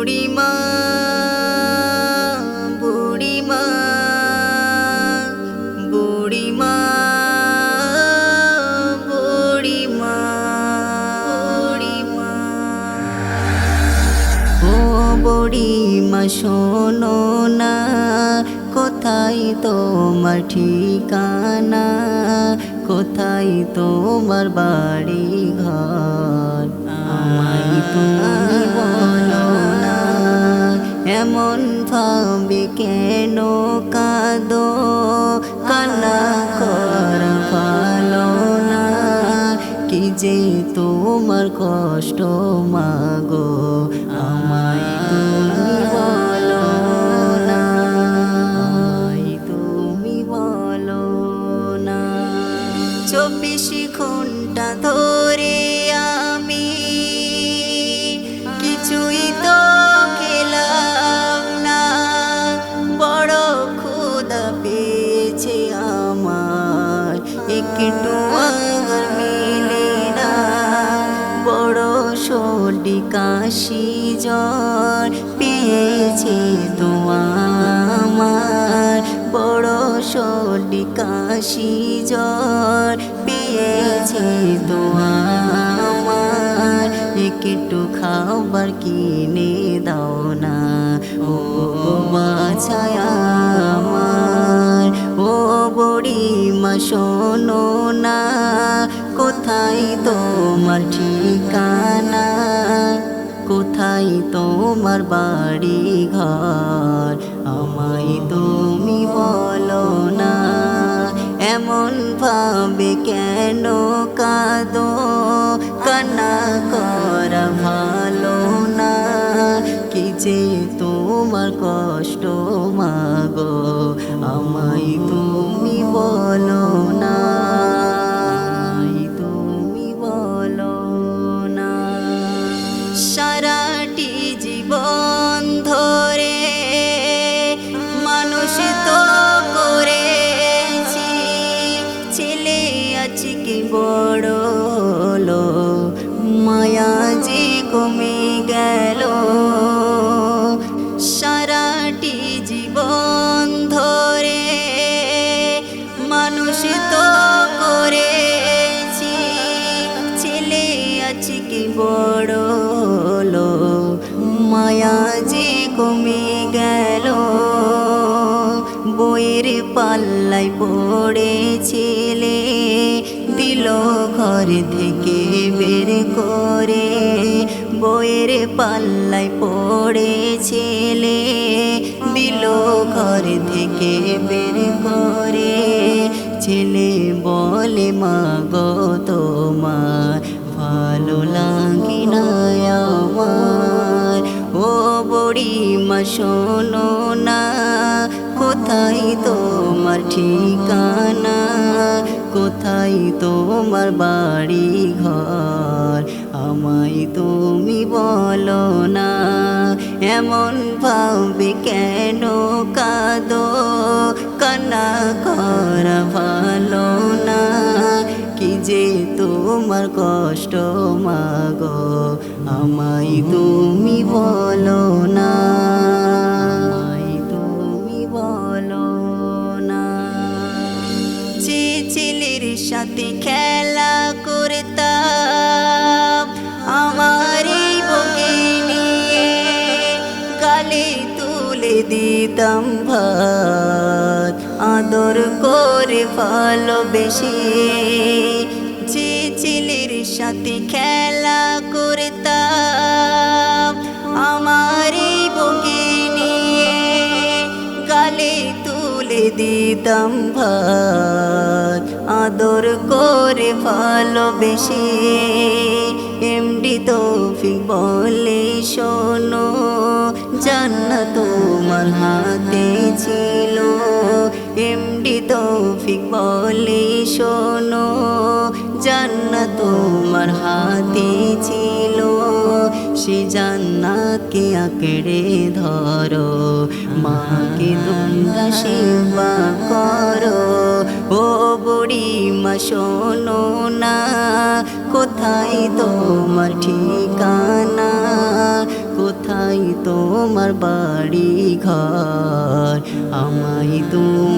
বুড়িমা বুড়িমা বুড়িমা বুড়িমা বুড়িমা। বুড়িমা, শোনো না, কোথায় তোমার ঠিকানা? কোথায় তোমার বাড়ি ঘর আমায় তুমি ভাবে কেন? কাঁদো। কান্না কর ভালো না। কি যে তোমার কষ্ট মাগো? আমায় তুমি বলো না। তুমি বলো না। চব্বিশ ঘণ্টা ধরে একটু আর মিলে বড় সর্দি, কাশি, জ্বর পেয়েছে তোমার। বড় সর্দি, কাশি, জ্বর পেয়েছে তোমার। একটু খাবার কিনে দাও না। ও বাছায় আমার। মা, শোনো না, কোথায় তোমার ঠিকানা? কোথায় তোমার বাড়ি ঘর আমায় তুমি বলো না এমন ভাবে কেন কাঁদো? কান্না করা ভালো না, কি যে তোমার কষ্ট মাগো? মায়া যে কমে গেল। সারাটি জীবন ধরে মানুষ তো করেছি। ছেলে আজকে বড় হলো, মায়া যে কমে গেল। বইয়ের পাল্লাই পড়ে ছেলে দিল ঘর থেকে বের করে বইয়ের পাল্লাই পড়ে ছেলে দিল ঘর থেকে বের করে। ছেলে বলে, মা গো, তোমার ভালো লাগে না আমার? ও বড়ি মা শোনো না, কোথায় তোমার ঠিকানা? কোথায় তোমার বাড়ি ঘর আমায় তুমি বলো না, এমন ভাবে কেন কাঁদো? কান্না করা ভালো না, কি যে তোমার কষ্ট মাগো? আমায় তুমি বলো না দিতাম ভাত, আদর করে ভালোবেসে। যে ছেলের সাথে খেলা করতাম আমারই বকে নিয়ে গালে তুলে দিতাম ভাত, আদর করে ভালোবেসে। এমডি তৌফিক বলে শোনো জান্নাত তোমার হাতে ছিল। এমডি তৌফিক বলে শোনো, জান্নাত তোমার হাতে ছিল। সে জান্নাতকে আঁকড়ে ধরো, মাকে তোমরা সেবা করো। ও বুড়ি মা শোনো না, কোথায় তোমার ঠিকানা? তোমার বাড়ি ঘর। আমায় তুমি